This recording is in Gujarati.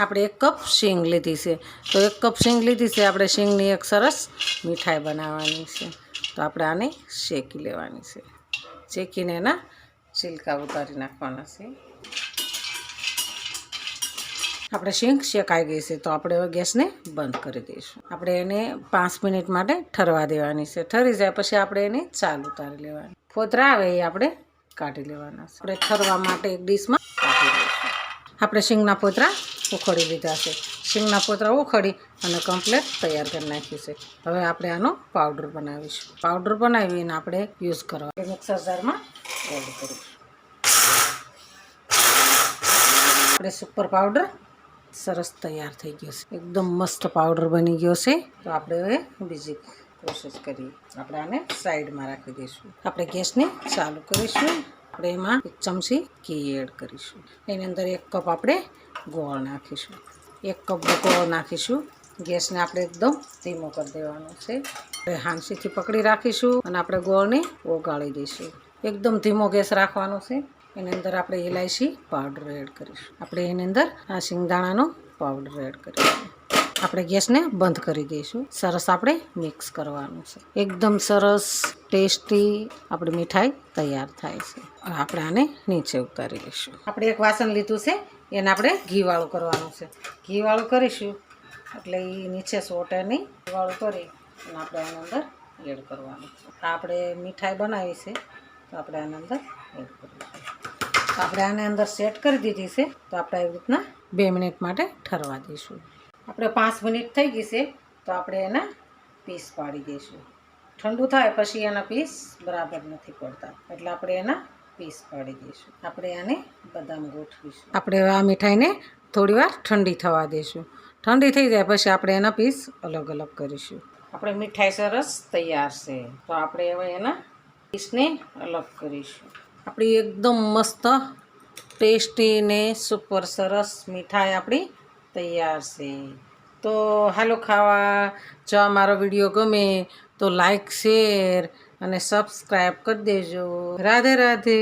આપણે એક કપ શીંગ લીધી છે. તો એક કપ શીંગ લીધી છે, આપણે શીંગની એક સરસ મીઠાઈ બનાવવાની છે. તો આપણે આને શેકી લેવાની છે. શેકીને એના છિલકા ઉતારી નાખવાના છે. આપણે શીંગ શેકાઈ ગઈ છે, તો આપણે હવે ગેસને બંધ કરી દઈશું. આપણે એને પાંચ મિનિટ માટે ઠરવા દેવાની છે. ઠરી જાય પછી આપણે એને ચાલ ઉતારી લેવાની. ફોતરા આવે એ આપણે કાઢી લેવાના છે. આપણે ઠરવા માટે એક ડીશમાં કાઢી આપણે શીંગના ફોતરા ઉખડી લીધા છે. શીંગના પોતરા ઉખડી અને કમ્પ્લેટ તૈયાર કરી નાખ્યું છે. હવે આપણે આનો પાવડર બનાવીશું. પાવડર બનાવીને આપણે યુઝ કરવા. મિક્સર જારમાં એડ કરીશું. આપણે સુપર પાવડર સરસ તૈયાર થઈ ગયો છે. એકદમ મસ્ત પાવડર બની ગયો છે. તો આપણે હવે બીજી પ્રોસેસ કરીએ. આપણે આને સાઈડમાં રાખી દઈશું. આપણે ગેસને ચાલુ કરીશું. આપણે એમાં એક ચમચી ઘી એડ કરીશું. એની અંદર એક કપ આપણે ગોળ નાખીશું. એક કપ ગોળ નાખીશું. ગેસને આપણે એકદમ ધીમો કરી દેવાનો છે. આપણે હાંસીથી પકડી રાખીશું અને આપણે ગોળને ઓગાળી દઈશું. એકદમ ધીમો ગેસ રાખવાનો છે. એની અંદર આપણે ઇલાયચી પાવડર એડ કરીશું. આપણે એની અંદર આ શિંગદાણાનો પાવડર એડ કરીશું. આપણે ગેસને બંધ કરી દઈશું. સરસ આપણે મિક્સ કરવાનું છે. એકદમ સરસ, ટેસ્ટી આપણી મીઠાઈ તૈયાર થાય છે. આપણે આને નીચે ઉતારી લઈશું. આપણે એક વાસણ લીધું છે, એને આપણે ઘીવાળું કરવાનું છે. ઘીવાળું કરીશું, એટલે એ નીચે સોટે નહીં. ઘીવાળું કરી અને આપણે આની અંદર એડ કરવાનું છે. આપણે મીઠાઈ બનાવી છે, તો આપણે આની અંદર એડ કરીશું આપણે આને અંદર સેટ કરી દીધી છે, તો આપણે આવી રીતના બે મિનિટ માટે ઠરવા દઈશું. આપણે પાંચ મિનિટ થઈ ગઈ છે, તો આપણે એના પીસ પાડી દઈશું. ઠંડુ થાય પછી એના પીસ બરાબર નથી પડતા, એટલે આપણે એના પીસ પાડી દઈશું. આપણે આને બદામ ગોઠવીશું. આપણે આ મીઠાઈને થોડીવાર ઠંડી થવા દઈશું. ઠંડી થઈ જાય પછી આપણે એના પીસ અલગ અલગ કરીશું. આપણે મીઠાઈ સરસ તૈયાર છે, તો આપણે હવે એના પીસને અલગ કરીશું. આપણી એકદમ મસ્ત ટેસ્ટી ને સુપર સરસ મીઠાઈ આપણી તૈયાર છે. તો હાલો ખાવા. જો આ મારો વીડિયો ગમે તો લાઈક શેર અને સબસ્ક્રાઈબ કરી દેજો. રાધે રાધે.